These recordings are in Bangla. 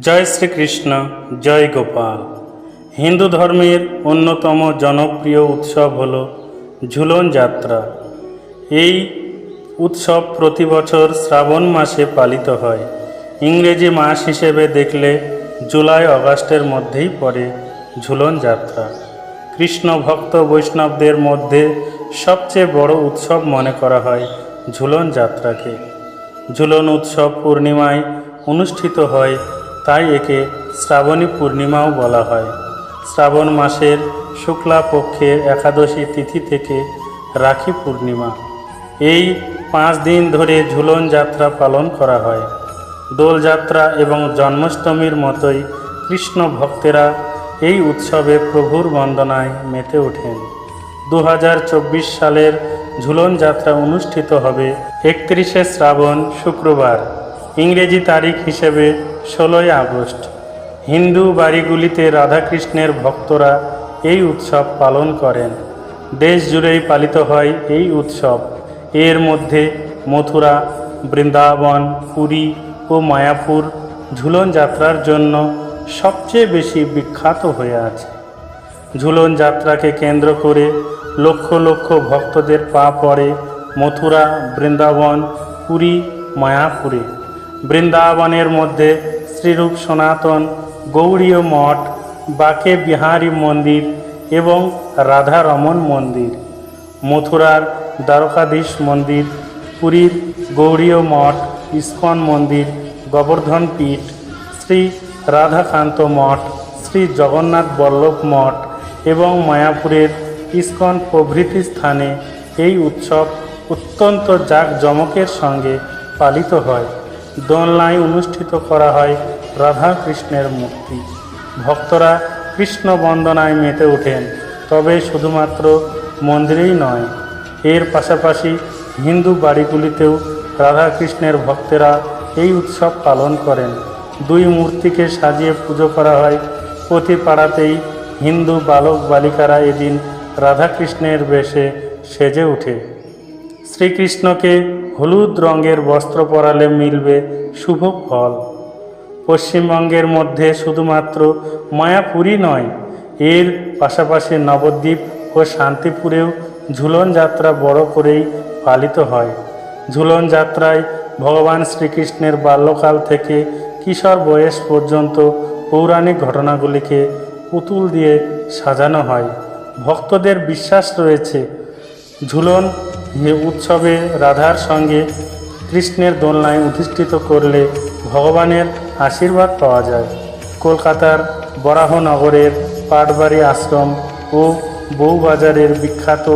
জয় শ্রীকৃষ্ণ, জয় গোপাল। হিন্দু ধর্মের অন্যতম জনপ্রিয় উৎসব হল ঝুলন যাত্রা। এই উৎসব প্রতি বছর শ্রাবণ মাসে পালিত হয়। ইংরেজি মাস হিসেবে দেখলে জুলাই, অগাস্টের মধ্যেই পড়ে ঝুলন যাত্রা। কৃষ্ণ ভক্ত বৈষ্ণবদের মধ্যে সবচেয়ে বড় উৎসব মনে করা হয় ঝুলন যাত্রাকে। ঝুলন উৎসব পূর্ণিমায় অনুষ্ঠিত হয় তাই একে শ্রাবণী পূর্ণিমাও বলা হয়। শ্রাবণ মাসের শুক্লা পক্ষের একাদশী তিথি থেকে রাখি পূর্ণিমা। এই পাঁচ দিন ধরে ঝুলন যাত্রা পালন করা হয়। দোলযাত্রা এবং জন্মাষ্টমীর মতোই কৃষ্ণ ভক্তেরা এই উৎসবে প্রভুর বন্দনায় মেতে ওঠেন। দু হাজার চব্বিশ সালের ঝুলন যাত্রা অনুষ্ঠিত হবে একত্রিশে শ্রাবণ শুক্রবার। ইংরেজি তারিখ হিসেবে ষোলোই আগস্ট। হিন্দু বাড়িগুলিতে রাধাকৃষ্ণের ভক্তরা এই উৎসব পালন করেন। দেশ জুড়েই পালিত হয় এই উৎসব। এর মধ্যে মথুরা, বৃন্দাবন, পুরী ও মায়াপুর ঝুলন যাত্রার জন্য সবচেয়ে বেশি বিখ্যাত হয়ে আছে। ঝুলন যাত্রাকে কেন্দ্র করে লক্ষ লক্ষ ভক্তদের পা পড়ে মথুরা, বৃন্দাবন, পুরী, মায়াপুরে। বৃন্দাবনের মধ্যে শ্রীরূপ সনাতন গৌড়ীয় মঠ, বাকে বিহারী মন্দির এবং রাধারমন মন্দির, মথুরার দ্বারকাধীশ মন্দির, পুরীর গৌড়ীয় মঠ, ইস্কন মন্দির, গোবর্ধন পীঠ, শ্রী রাধাকান্ত মঠ, শ্রী জগন্নাথ বল্লভ মঠ এবং মায়াপুরের ইস্কন প্রভৃতি স্থানে এই উৎসব অত্যন্ত জাঁকজমকের সঙ্গে পালিত হয়। দোলনায় অনুষ্ঠিত করা হয় রাধা কৃষ্ণের মূর্তি। ভক্তরা কৃষ্ণ বন্দনায় মেতে ওঠেন, তবে শুধুমাত্র মন্দিরেই নয়, এর পাশাপাশি হিন্দু বাড়িগুলিতেও রাধাকৃষ্ণের ভক্তেরা এই উৎসব পালন করেন। দুই মূর্তিকে সাজিয়ে পুজো করা হয় প্রতি পাড়াতেই হিন্দু বালক বালিকারা এদিন রাধাকৃষ্ণের বেশে সেজে ওঠে। শ্রীকৃষ্ণকে হলুদ রঙের বস্ত্র পরালে মিলবে শুভ ফল। পশ্চিমবঙ্গের মধ্যে শুধুমাত্র মায়াপুরী নয়, এর পাশাপাশি নবদ্বীপ ও শান্তিপুরেও ঝুলন যাত্রা বড় করেই পালিত হয়। ঝুলন যাত্রায় ভগবান শ্রীকৃষ্ণের বাল্যকাল থেকে কিশোর বয়স পর্যন্ত পৌরাণিক ঘটনাগুলিকে পুতুল দিয়ে সাজানো হয়। ভক্তদের বিশ্বাস রয়েছে, ঝুলন এ উৎসবে রাধার সঙ্গে কৃষ্ণের দোলনায় অধিষ্ঠিত করলে ভগবানের আশীর্বাদ পাওয়া যায়। কলকাতার বরাহনগরের পাটবাড়ি আশ্রম ও বউবাজারের বিখ্যাত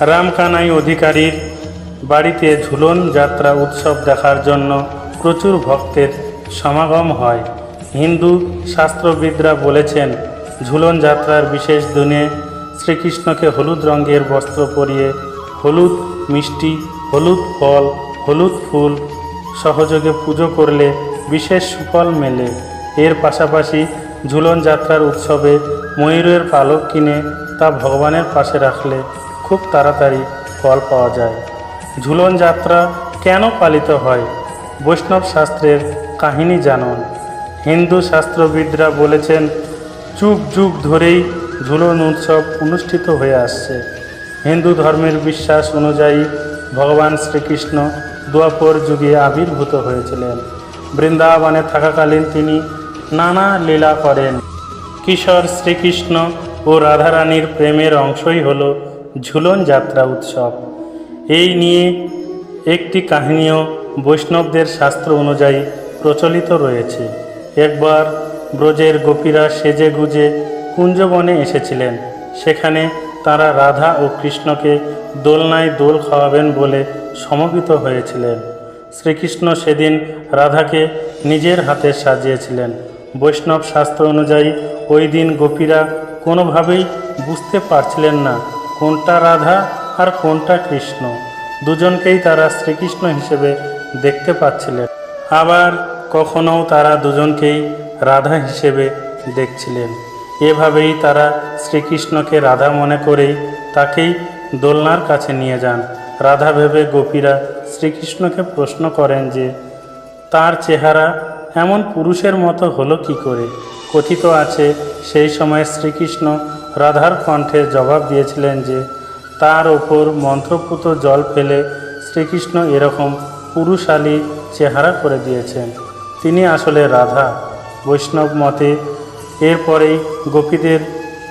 রামকানাই অধিকারীর বাড়িতে ঝুলন যাত্রা উৎসব দেখার জন্য প্রচুর ভক্তের সমাগম হয়। হিন্দু শাস্ত্রবিদরা বলেছেন, ঝুলন যাত্রার বিশেষ দিনে শ্রীকৃষ্ণকে হলুদ রঙের বস্ত্র পরিয়ে হলুদ মিষ্টি, হলুদ ফল, হলুদ ফুল। সহযোগে পুজো করলে বিশেষ সুফল মেলে। এর পাশাপাশি ঝুলন যাত্রার উৎসবে ময়ূরের পালক কিনে তা ভগবানের পাশে রাখলে খুব তাড়াতাড়ি ফল পাওয়া যায়। ঝুলন যাত্রা কেন পালিত হয়? বৈষ্ণব শাস্ত্রের কাহিনী জানুন। হিন্দু শাস্ত্রবিদরা বলেছেন, যুগ যুগ ধরেই ঝুলন উৎসব অনুষ্ঠিত হয়ে আসছে। হিন্দু ধর্মের বিশ্বাস অনুযায়ী ভগবান শ্রীকৃষ্ণ দুয়াপর যুগে আবির্ভূত হয়েছিলেন। বৃন্দাবনে থাকাকালীন তিনি নানা লীলা করেন। কিশোর শ্রীকৃষ্ণ ও রাধারানীর প্রেমের অংশই হল ঝুলন যাত্রা উৎসব। এই নিয়ে একটি কাহিনীও বৈষ্ণবদের শাস্ত্র অনুযায়ী প্রচলিত রয়েছে। একবার ব্রজের গোপীরা সেজে গুজে কুঞ্জবনে এসেছিলেন। সেখানে তারা রাধা ও কৃষ্ণকে দোলনায় দোল খাওয়াবেন বলে সমবেত হয়েছিলেন। শ্রীকৃষ্ণ সেদিন রাধাকে নিজের হাতে সাজিয়েছিলেন। বৈষ্ণব শাস্ত্র অনুযায়ী ওই দিন গোপীরা কোনোভাবেই বুঝতে পারছিলেন না কোনটা রাধা আর কোনটা কৃষ্ণ। দুজনকেই তারা শ্রীকৃষ্ণ হিসেবে দেখতে পাচ্ছিলেন। আবার কখনও তারা দুজনকেই রাধা হিসেবে দেখছিলেন। এভাবেই তারা শ্রীকৃষ্ণকে রাধা মনে করেই তাকেই দোলনার কাছে নিয়ে যান। রাধা ভেবে গোপীরা শ্রীকৃষ্ণকে প্রশ্ন করেন যে, তার চেহারা এমন পুরুষের মতো হলো কি করে? কথিত আছে, সেই সময় শ্রীকৃষ্ণ রাধার কণ্ঠে জবাব দিয়েছিলেন যে, তার ওপর মন্ত্রপুত জল ফেলে শ্রীকৃষ্ণ এরকম পুরুষালী চেহারা করে দিয়েছেন। তিনি আসলে রাধা। বৈষ্ণব মতে এরপরেই গোপীদের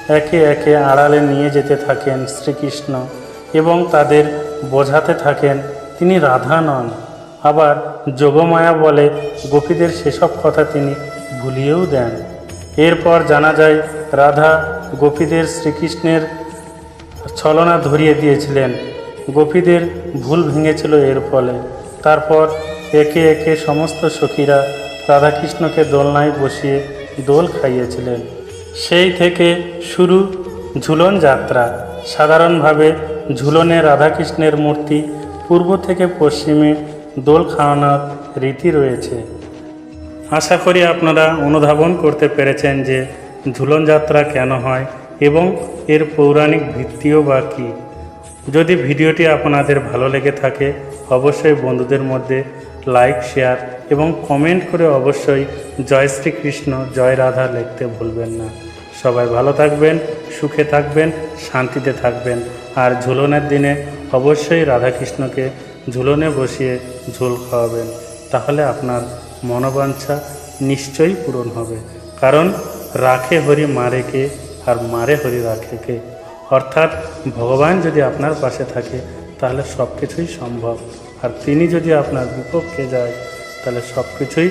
একে একে আড়ালে নিয়ে যেতে থাকেন শ্রীকৃষ্ণ এবং তাদের বোঝাতে থাকেন তিনি রাধা নন। আবার যোগমায়া বলে গোপীদের সেসব কথা তিনি ভুলিয়েও দেন। এরপর জানা যায়, রাধা গোপীদের শ্রীকৃষ্ণের ছলনা ধরিয়ে দিয়েছিলেন। গোপীদের ভুল ভেঙেছিল এর ফলে। তারপর একে একে সমস্ত সখীরা রাধাকৃষ্ণকে দোলনায় বসিয়ে দোল খাইয়েছিলেন। সেই থেকে শুরু ঝুলন যাত্রা। সাধারণভাবে ঝুলনে রাধাকৃষ্ণের মূর্তি পূর্ব থেকে পশ্চিমে দোল খাওয়ানোর রীতি রয়েছে। আশা করি আপনারা অনুধাবন করতে পেরেছেন যে ঝুলন যাত্রা কেন হয় এবং এর পৌরাণিক ভিত্তিও বা কী। যদি ভিডিওটি আপনাদের ভালো লেগে থাকে, অবশ্যই বন্ধুদের মধ্যে লাইক শেয়ার এবং কমেন্ট করে অবশ্যই জয় শ্রীকৃষ্ণ, জয় রাধা লিখতে ভুলবেন না। সবাই ভালো থাকবেন, সুখে থাকবেন, শান্তিতে থাকবেন। আর ঝুলনের দিনে অবশ্যই রাধাকৃষ্ণকে ঝুলনে বসিয়ে ঝোল খাওয়াবেন। তাহলে আপনার মনোবাঞ্ছা নিশ্চয়ই পূরণ হবে। কারণ রাখে হরি মারেকে আর মারে হরি রাখেকে অর্থাৎ ভগবান যদি আপনার পাশে থাকে, তাহলে সব কিছুই সম্ভব। আর তিনি যদি আপনার বিপক্ষে যায়, তাহলে সব কিছুই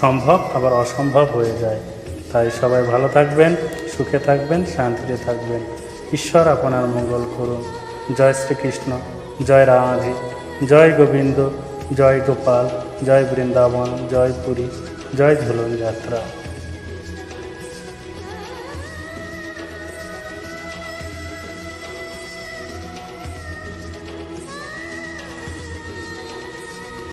সম্ভব, আবার অসম্ভব হয়ে যায়। তাই সবাই ভালো থাকবেন, সুখে থাকবেন, শান্তিতে থাকবেন। ঈশ্বর আপনার মঙ্গল করুন। জয় শ্রীকৃষ্ণ, জয় রামাধি জয় গোবিন্দ, জয় গোপাল, জয় বৃন্দাবন, জয় পুরী, জয় ঝুলন যাত্রা।